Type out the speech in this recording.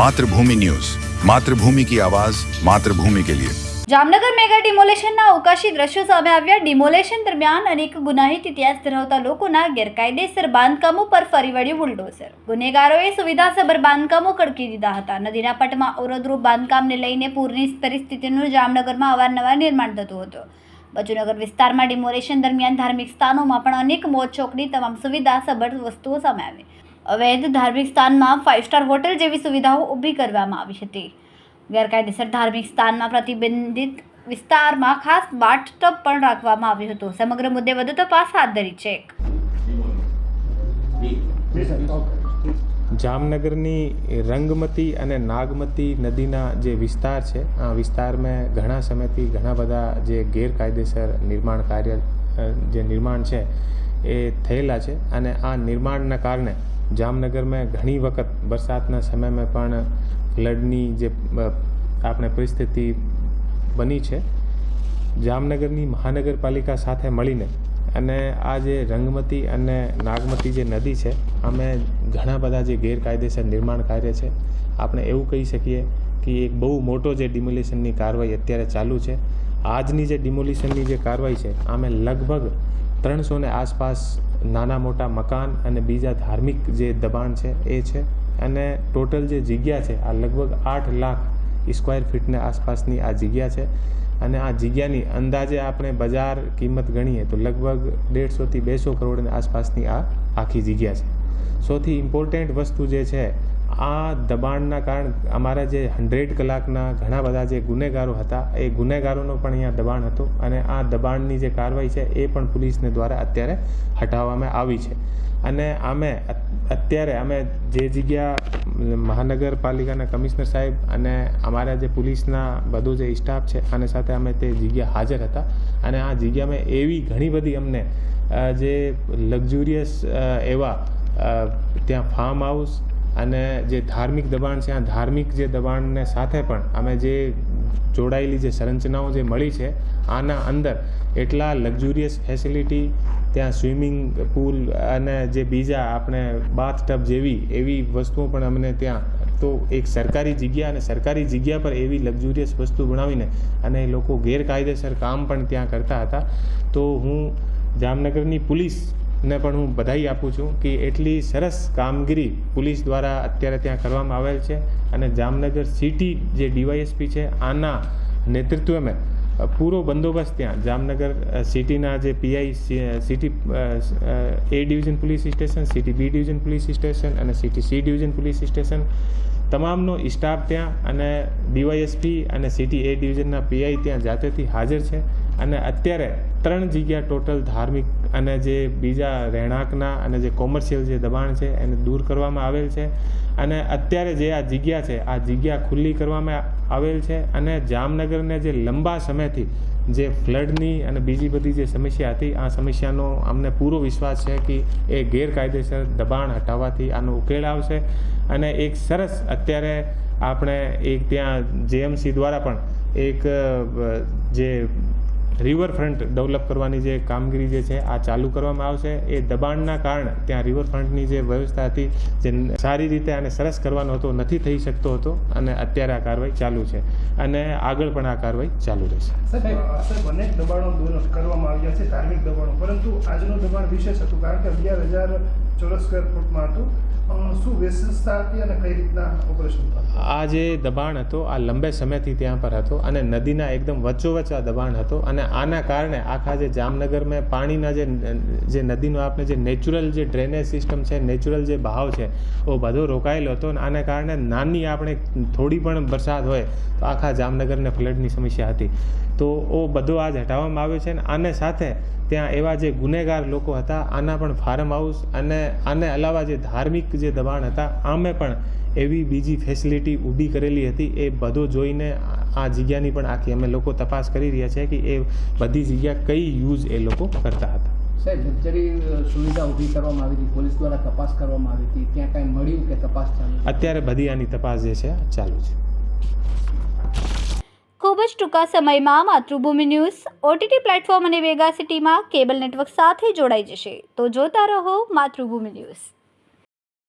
Mathrubhumi news. Mathrubhumi કી આવાઝ માતૃભૂમિ કે લિયે. Jamnagar mega ડિમોલેશનના અવકાશી દ્રશ્યો સામે આવ્યા. ડિમોલેશન દરમિયાન અનેક ગુનાહિત ઇતિહાસ ધરાવતા લોકોના ગેરકાયદેસર બાંધકામો પર ફરી વળ્યું બુલડોઝર. ગુનેગારોએ સુવિધાસભર બાંધકામો કડકી દીધા હતા. નદીના પટમાં અવરોધરૂપ બાંધકામને લઈને પૂરની પરિસ્થિતિનું જામનગરમાં અવારનવાર નિર્માણ થતું હતું. બજુનગર વિસ્તારમાં ડિમોલેશન દરમિયાન ધાર્મિક સ્થાનોમાં પણ અનેક મોત ચોકડી તમામ સુવિધા સભર વસ્તુઓ સામે આવી. અવૈધ ધાર્મિક સ્થાનમાં ફાઇવ સ્ટાર હોટેલ જેવી સુવિધાઓ ઊભી કરવામાં આવી હતી. ગેરકાયદેસર ધાર્મિક સ્થાનમાં પ્રતિબંધિત વિસ્તારમાં ખાસ બાથટબ પણ રાખવામાં આવ્યું હતું. સમગ્ર મુદ્દે વધુ તપાસ હાથ ધરી છે. જામનગરની રંગમતી અને નાગમતી નદીના જે વિસ્તાર છે, આ વિસ્તારમાં ઘણા સમયથી ઘણા બધા જે ગેરકાયદેસર નિર્માણ કાર્ય જે નિર્માણ છે, એ થયેલા છે અને આ નિર્માણના કારણે જામનગરમાં ઘણી વખત વરસાદના સમયમાં પણ ફ્લડની જે આપણે પરિસ્થિતિ બની છે, જામનગરની મહાનગરપાલિકા સાથે મળીને અને આ જે રંગમતી અને નાગમતી જે નદી છે, અમે ઘણા બધા જે ગેરકાયદેસર નિર્માણ કાર્ય છે, આપણે એવું કહી શકીએ કે એક બહુ મોટો જે ડિમોલિશનની કાર્યવાહી અત્યારે ચાલુ છે. આજની જે ડિમોલિશનની જે કાર્યવાહી છે અમે લગભગ ત્રણસોને આસપાસ નાના મોટા મકાન અને બીજા ધાર્મિક જે દબાણ છે, એ છે. અને ટોટલ જે જગ્યા છે, આ લગભગ આઠ લાખ સ્ક્વેર ફીટને આસપાસની આ જગ્યા છે. અને આ જગ્યાની અંદાજે આપણે બજાર કિંમત ગણીએ તો લગભગ દેડસોથી બેસો કરોડની આસપાસની આ આખી જગ્યા છે. સૌથી ઇમ્પોર્ટન્ટ વસ્તુ જે છે આ દબાણના કારણે અમારા જે હંડ્રેડ કલાકના ઘણા બધા જે ગુનેગારો હતા, એ ગુનેગારોનો પણ અહીંયા દબાણ હતું અને આ દબાણની જે કાર્યવાહી છે, એ પણ પોલીસને દ્વારા અત્યારે હટાવવામાં આવી છે. અને અમે અત્યારે અમે જે જગ્યા મહાનગરપાલિકાના કમિશનર સાહેબ અને અમારા જે પોલીસના બધો જે સ્ટાફ છે, આને સાથે અમે તે જગ્યા હાજર હતા. અને આ જગ્યામાં એવી ઘણી બધી અમને જે લક્ઝુરિયસ એવા ત્યાં ફાર્મ હાઉસ અને જે ધાર્મિક દબાણ છે, આ ધાર્મિક જે દબાણને સાથે પણ અમે જે જોડાયેલી જે સંરચનાઓ જે મળી છે, આના અંદર એટલા લક્ઝુરિયસ ફેસિલિટી, ત્યાં સ્વિમિંગ પુલ અને જે બીજા આપણે બાથટબ જેવી, એવી વસ્તુઓ પણ અમને ત્યાં તો એક સરકારી જગ્યા અને સરકારી જગ્યા પર એવી લક્ઝુરિયસ વસ્તુ બનાવીને અને એ લોકો ગેરકાયદેસર કામ પણ ત્યાં કરતા હતા. તો હું જામનગરની પોલીસને પણ હું બધાઈ આપું છું કે એટલી સરસ કામગીરી પોલીસ દ્વારા અત્યારે ત્યાં કરવામાં આવેલ છે અને જામનગર સિટી જે ડીવાયએસપી છે, આના નેતૃત્વમાં પૂરો બંદોબસ્ત ત્યાં જામનગર સિટીના જે PI city A division police station, city B division police station અને city C division police station તમામનો staff ત્યાં અને ડીવાયએસપી અને સિટી એ ડિવિઝનના પીઆઈ ત્યાં જાતેથી હાજર છે. અને અત્યારે ત્રણ જગ્યા ટોટલ ધાર્મિક અને જે બીજા રહેણાંકના અને જે કોમર્શિયલ જે દબાણ છે એને દૂર કરવામાં આવેલ છે. અને અત્યારે જે આ જગ્યા છે, આ જગ્યા ખુલ્લી કરવામાં આવેલ છે અને જામનગરને જે લંબા સમયથી જે ફ્લડની અને બીજી બધી જે સમસ્યા હતી, આ સમસ્યાનો અમને પૂરો વિશ્વાસ છે કે એ ગેરકાયદેસર દબાણ હટાવવાથી આનો ઉકેલ આવશે. અને એક સરસ અત્યારે આપણે એક ત્યાં જેએમસી દ્વારા પણ એક જે રિવરફ્રન્ટ ડેવલપ કરવાની જે કામગીરી જે છે, આ ચાલુ કરવામાં આવશે. એ દબાણના કારણે ત્યાં રિવરફ્રન્ટની જે વ્યવસ્થા હતી, જે સારી રીતે આને સરસ કરવાનો હતો, નથી થઈ શકતો હતો અને અત્યારે આ કાર્યવાહી ચાલુ છે અને આગળ પણ આ કાર્યવાહી ચાલુ રહેશે. અનેક દબાણો કરવામાં આવ્યા છે, ધાર્મિક દબાણો. પરંતુ આજનું દબાણ વિશેષ હતું, કારણ કે અગિયાર હજાર ચોરસ સ્ક્વેર ફૂટમાં હતું. આ જે દબાણ હતો, આ લંબે સમયથી ત્યાં પર હતો અને નદીના એકદમ વચ્ચોવચ્ચ આ દબાણ હતો અને આના કારણે આખા જે જામનગરમાં પાણીના જે જે નદીનો આપણે જે નેચરલ જે ડ્રેનેજ સિસ્ટમ છે નેચરલ જે બહાવ છે એ બધો રોકાયેલો હતો અને આના કારણે નાની આપણે થોડી પણ વરસાદ હોય તો આખા જામનગરને ફ્લડની સમસ્યા હતી. તો ઓ બધો આજ હટાવવામાં આવ્યો છે અને આને સાથે ત્યાં એવા જે ગુનેગાર લોકો હતા, આના પણ ફાર્મ હાઉસ અને આને અલાવા જે ધાર્મિક જે દબાણ હતા આમે પણ એવી બીજી ફેસિલિટી ઊભી કરેલી હતી. એ બધો જોઈને આ- જગ્યાની પણ આખી અમે લોકો તપાસ કરી રહ્યા છે કે એ બધી જગ્યા કઈ યુઝ એ લોકો કરતા હતા. સાહેબ લક્ઝરી સુવિધા ઊભી કરવામાં આવી હતી પોલીસ દ્વારા તપાસ કરવામાં આવી હતી. ત્યાં કાંઈ મળ્યું કે તપાસ ચાલુ અત્યારે બધી આની તપાસ જે છે ચાલુ છે. ખૂબ જ ટૂંકા સમયમાં માતૃભૂમિ ન્યૂઝ ઓટીટી પ્લેટફોર્મ અને વેગા સિટીમાં કેબલ નેટવર્ક સાથે જોડાઈ જશે. તો જોતા રહો માતૃભૂમિ ન્યૂઝ.